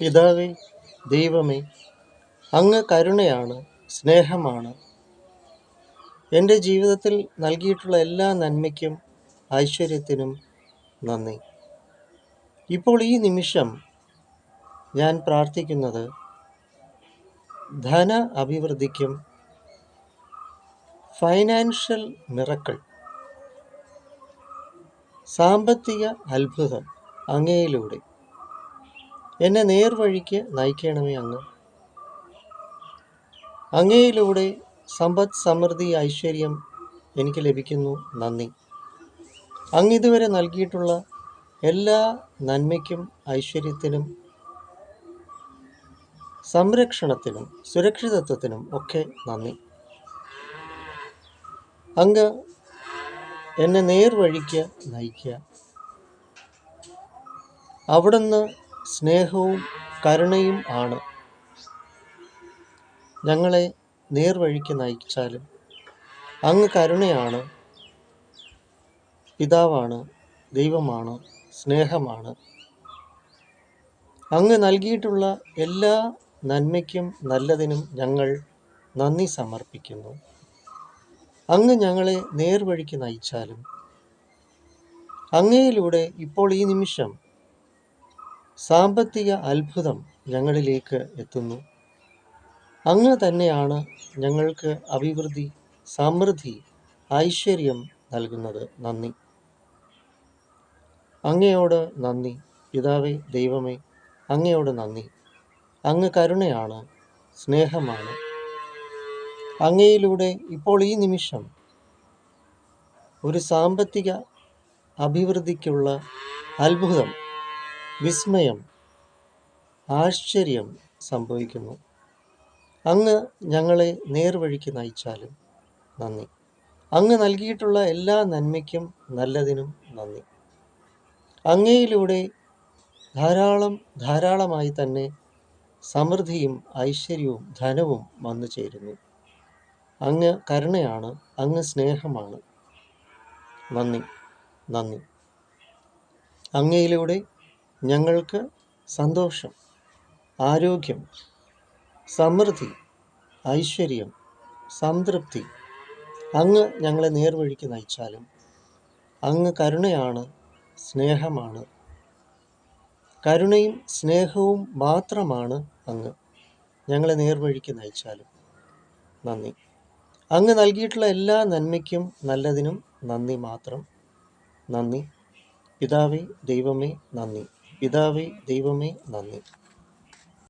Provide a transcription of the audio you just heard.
പിതാവേ ദൈവമേ അങ്ങ് കരുണയാണ് സ്നേഹമാണ്. എന്റെ ജീവിതത്തിൽ നൽകിയിട്ടുള്ള എല്ലാ നന്മയ്ക്കും ഐശ്വര്യത്തിനും നന്ദി. ഇപ്പോൾ ഈ നിമിഷം ഞാൻ പ്രാർത്ഥിക്കുന്നത് ധന അഭിവൃദ്ധിക്കും ഫൈനാൻഷ്യൽ മിറക്കൾ സാമ്പത്തിക അത്ഭുതം അങ്ങയിലൂടെ. എന്നെ നേർവഴിക്ക് നയിക്കണമേ അങ്ങ്. അങ്ങയിലൂടെ സമ്പദ് സമൃദ്ധി ഐശ്വര്യം എനിക്ക് ലഭിക്കുന്നു നന്ദി. അങ്ങ് ഇതുവരെ നൽകിയിട്ടുള്ള എല്ലാ നന്മയ്ക്കും ഐശ്വര്യത്തിനും സംരക്ഷണത്തിനും സുരക്ഷിതത്വത്തിനും ഒക്കെ നന്ദി. അങ്ങ് എന്നെ നേർവഴിക്ക് നയിക്കുക. അവിടുന്ന് സ്നേഹവും കരുണയും ആണ്. ഞങ്ങളെ നേർവഴിക്ക് നയിച്ചാലും അങ്ങ് കരുണയാണ്. പിതാവാണ് ദൈവമാണ് സ്നേഹമാണ്. അങ്ങ് നൽകിയിട്ടുള്ള എല്ലാ നന്മയ്ക്കും നല്ലതിനും ഞങ്ങൾ നന്ദി സമർപ്പിക്കുന്നു. അങ്ങ് ഞങ്ങളെ നേർവഴിക്ക് നയിച്ചാലും അങ്ങയിലൂടെ ഇപ്പോൾ ഈ നിമിഷം സാമ്പത്തിക അത്ഭുതം ഞങ്ങളിലേക്ക് എത്തുന്നു. അങ്ങ് തന്നെയാണ് ഞങ്ങൾക്ക് അഭിവൃദ്ധി സമൃദ്ധി ഐശ്വര്യം നൽകുന്നത്. നന്ദി. അങ്ങയോട് നന്ദി. പിതാവേ ദൈവമേ അങ്ങയോട് നന്ദി. അങ്ങ് കരുണയാണ് സ്നേഹമാണ്. അങ്ങയിലൂടെ ഇപ്പോൾ ഈ നിമിഷം ഒരു സാമ്പത്തിക അഭിവൃദ്ധിക്കുള്ള അത്ഭുതം വിസ്മയം ആശ്ചര്യം സംഭവിക്കുന്നു. അങ്ങ് ഞങ്ങളെ നേർവഴിക്ക് നയിച്ചാലും നന്ദി. അങ്ങ് നൽകിയിട്ടുള്ള എല്ലാ നന്മയ്ക്കും നല്ലതിനും നന്ദി. അങ്ങയിലൂടെ ധാരാളം ധാരാളമായി തന്നെ സമൃദ്ധിയും ഐശ്വര്യവും ധനവും വന്നു ചേരുന്നു. അങ്ങ് കരുണയാണ് അങ്ങ് സ്നേഹമാണ്. നന്ദി നന്ദി. അങ്ങയിലൂടെ ഞങ്ങൾക്ക് സന്തോഷം ആരോഗ്യം സമൃദ്ധി ഐശ്വര്യം സംതൃപ്തി. അങ്ങ് ഞങ്ങളെ നേർവഴിക്ക് നയിച്ചാലും അങ്ങ് കരുണയാണ് സ്നേഹമാണ്. കരുണയും സ്നേഹവും മാത്രമാണ് അങ്ങ് ഞങ്ങളെ നേർവഴിക്ക് നയിച്ചാലും. നന്ദി. അങ്ങ് നൽകിയിട്ടുള്ള എല്ലാ നന്മയ്ക്കും നല്ലതിനും നന്ദി മാത്രം. നന്ദി. പിതാവേ ദൈവമേ നന്ദി. പിതാവേ ദൈവമേ നന്ദി.